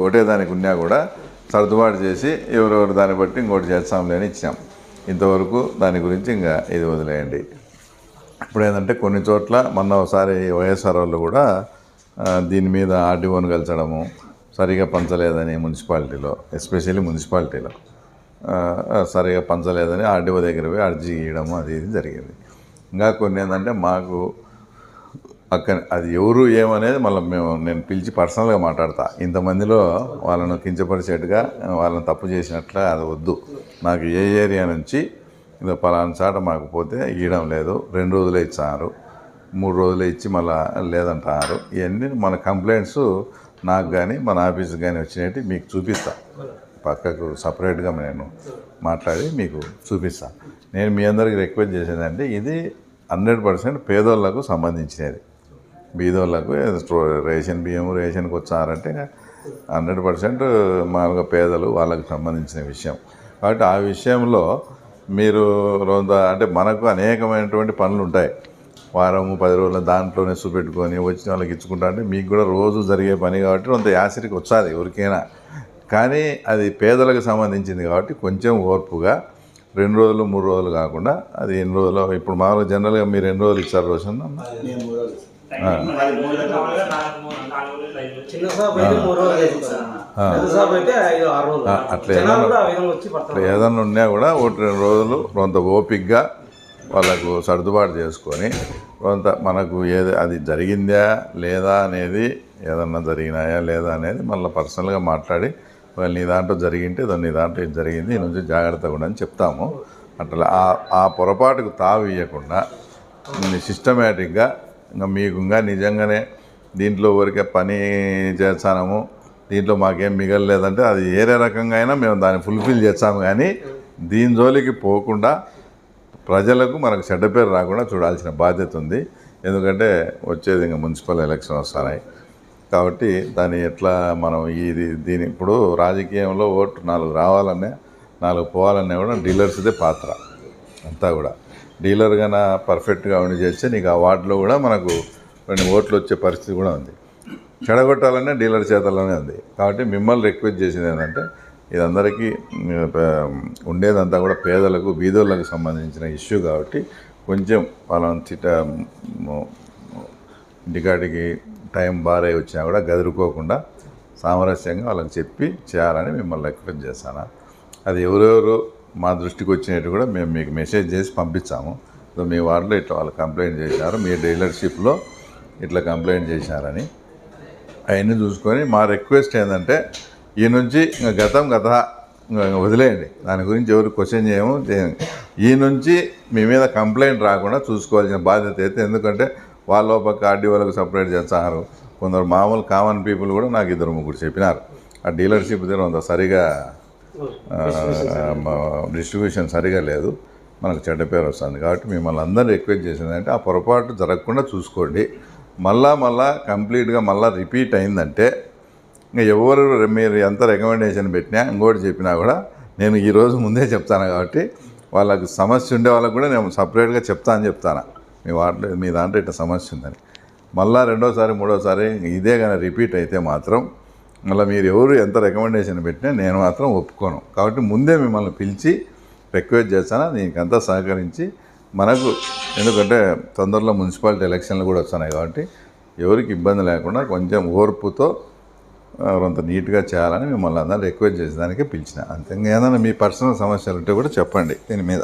ఒకటే దానికి ఉన్నా కూడా సర్దుబాటు చేసి ఎవరెవరు దాన్ని బట్టి ఇంకోటి చేస్తాంలే అని ఇచ్చాం ఇంతవరకు దాని గురించి ఇంకా ఇది వదిలేయండి. ఇప్పుడు ఏంటంటే కొన్ని చోట్ల మొన్న ఒకసారి వైఎస్ఆర్ వాళ్ళు కూడా దీని మీద ఆర్డీఓని కలిసడము సరిగా పంచలేదని మున్సిపాలిటీలో ఎస్పెషల్లీ మున్సిపాలిటీలో సరిగా పంచలేదని ఆర్డీఓ దగ్గర పోయి అర్జీ ఇవ్వడము అది ఇది జరిగింది. ఇంకా కొన్ని ఏంటంటే మాకు అక్కడ అది ఎవరు ఏమనేది మళ్ళీ మేము నేను పిలిచి పర్సనల్గా మాట్లాడతా. ఇంతమందిలో వాళ్ళను కించపరిచేట్టుగా వాళ్ళని తప్పు చేసినట్ల అది వద్దు. నాకు ఏ ఏరియా నుంచి ఇది పలానా చాట మాకు పోతే ఇవ్వడం లేదు. రెండు రోజులే ఇచ్చారు. మూడు రోజులే ఇచ్చి మళ్ళా లేదంటారు. ఇవన్నీ మన కంప్లైంట్స్ నాకు కానీ మన ఆఫీస్కి కానీ వచ్చినట్టు మీకు చూపిస్తా. పక్కకు సపరేట్గా నేను మాట్లాడి మీకు చూపిస్తా. నేను మీ అందరికి రిక్వెస్ట్ చేసేదంటే ఇది హండ్రెడ్ పర్సెంట్ పేదోళ్ళకు సంబంధించినది. బీదోళ్ళకు రేషన్ బియ్యం రేషన్కి వచ్చారంటే హండ్రెడ్ పర్సెంట్ మామూలుగా పేదలు వాళ్ళకు సంబంధించిన విషయం. కాబట్టి ఆ విషయంలో మీరు అంటే మనకు అనేకమైనటువంటి పనులు ఉంటాయి. వారము పది రోజుల దాంట్లోనే చూపెట్టుకొని వచ్చిన వాళ్ళకి ఇచ్చుకుంటా అంటే మీకు కూడా రోజు జరిగే పని కాబట్టి కొంత యాసిరికి వచ్చాది ఎవరికైనా. కానీ అది పేదలకు సంబంధించింది కాబట్టి కొంచెం ఓర్పుగా రెండు రోజులు మూడు రోజులు కాకుండా అది ఎన్ని రోజులు? ఇప్పుడు మామూలుగా జనరల్గా మీరు ఎన్ని రోజులు ఇచ్చారు రోషన్ ఆ, అట్లా అట్లా పడతారు. ఏదన్నా ఉన్నా కూడా ఒకటి రెండు రోజులు కొంత ఓపిక్గా వాళ్ళకు సర్దుబాటు చేసుకొని కొంత మనకు ఏది అది జరిగిందా లేదా అనేది ఏదన్నా జరిగినాయా లేదా అనేది మళ్ళీ పర్సనల్గా మాట్లాడి వాళ్ళు నీ దాంట్లో జరిగింటే నీ దాంట్లో ఇది జరిగింది ఈ నుంచి జాగ్రత్తగా ఉండని చెప్తాము. అట్లా ఆ- ఆ పొరపాటుకు తావియకుండా సిస్టమేటిక్గా ఇంకా మీకు ఇంకా నిజంగానే దీంట్లో ఊరికే పని చేస్తాము దీంట్లో మాకేం మిగలలేదంటే అది ఏరే రకంగా అయినా మేము దాన్ని ఫుల్ఫిల్ చేస్తాము. కానీ దీని జోలికి పోకుండా ప్రజలకు మనకు చెడ్డ పేరు రాకుండా చూడాల్సిన బాధ్యత ఉంది. ఎందుకంటే వచ్చేది ఇంకా మున్సిపల్ ఎలక్షన్ వస్తున్నాయి కాబట్టి దాన్ని ఎట్లా మనం ఇది దీని ఇప్పుడు రాజకీయంలో ఓటు నాలుగు రావాలనే నాలుగు పోవాలనే కూడా డీలర్స్దే పాత్ర. అంతా కూడా. డీలర్ కన్నా పర్ఫెక్ట్గా ఉండి చేస్తే నీకు ఆ వార్డులో కూడా మనకు కొన్ని ఓట్లు వచ్చే పరిస్థితి కూడా ఉంది. చెడగొట్టాలనే డీలర్ చేతల్లోనే ఉంది. కాబట్టి మిమ్మల్ని రిక్వెస్ట్ చేసింది ఏంటంటే ఇదందరికీ అందరికీ ఉండేదంతా కూడా పేదలకు బీదోళ్ళకు సంబంధించిన ఇష్యూ కాబట్టి కొంచెం వాళ్ళని తిట ఇంటికాటికి టైం బారై వచ్చినా కూడా గదురుకోకుండా సామరస్యంగా వాళ్ళకి చెప్పి చేయాలని మిమ్మల్ని రిక్వెస్ట్ చేస్తాను. అది ఎవరెవరు మా దృష్టికి వచ్చినట్టు కూడా మేము మీకు మెసేజ్ చేసి పంపించాము. సో మీ వార్డులో ఇట్లా వాళ్ళు కంప్లైంట్ చేశారు. మీ డీలర్షిప్లో ఇట్లా కంప్లైంట్ చేశారని. అవన్నీ చూసుకొని మా రిక్వెస్ట్ ఏంటంటే ఈ నుంచి ఇంకా గతం గత వదిలేయండి. దాని గురించి ఎవరు క్వశ్చన్ చేయము. ఈ నుంచి మీ మీద కంప్లైంట్ రాకుండా చూసుకోవాల్సిన బాధ్యత అయితే ఎందుకంటే వాళ్ళ పక్క ఆర్డీఓలకు సపరేట్ చేస్తారు కొందరు మామూలు కామన్ పీపుల్ కూడా నాకు ఇద్దరు ముగ్గురు చెప్పినారు. ఆ డీలర్షిప్ దగ్గర ఉందా? సరిగా డిస్ట్రిబ్యూషన్ సరిగా లేదు. మనకు చెడ్డ పేరు వస్తుంది కాబట్టి మిమ్మల్ని అందరూ రిక్వెస్ట్ చేసిందంటే ఆ పొరపాటు జరగకుండా చూసుకోండి. మళ్ళా మళ్ళా కంప్లీట్గా మళ్ళా రిపీట్ అయిందంటే ఇంకా ఎవరు మీరు ఎంత రికమెండేషన్ పెట్టినా ఇంకోటి చెప్పినా కూడా నేను ఈరోజు ముందే చెప్తాను కాబట్టి వాళ్ళకు సమస్య ఉండే వాళ్ళకి కూడా నేను సపరేట్గా చెప్తాను చెప్తాను. మీ వాటిలో మీ దాంట్లో ఇట్లా సమస్య ఉందని. మళ్ళా రెండోసారి మూడోసారి ఇదే కానీ రిపీట్ అయితే మాత్రం మళ్ళీ మీరు ఎవరు ఎంత రికమెండేషన్ పెట్టినా నేను మాత్రం ఒప్పుకోను. కాబట్టి ముందే మిమ్మల్ని పిలిచి రిక్వెస్ట్ చేస్తాను దీనికంతా సహకరించి మనకు ఎందుకంటే తొందరలో మున్సిపాలిటీ ఎలక్షన్లు కూడా వస్తున్నాయి కాబట్టి ఎవరికి ఇబ్బంది లేకుండా కొంచెం ఓర్పుతో కొంత నీట్గా చేయాలని మిమ్మల్ని అందరూ రిక్వెస్ట్ చేసేదానికి పిలిచిన. అంతే ఏదైనా మీ పర్సనల్ సమస్యలు ఉంటే కూడా చెప్పండి దీని మీద.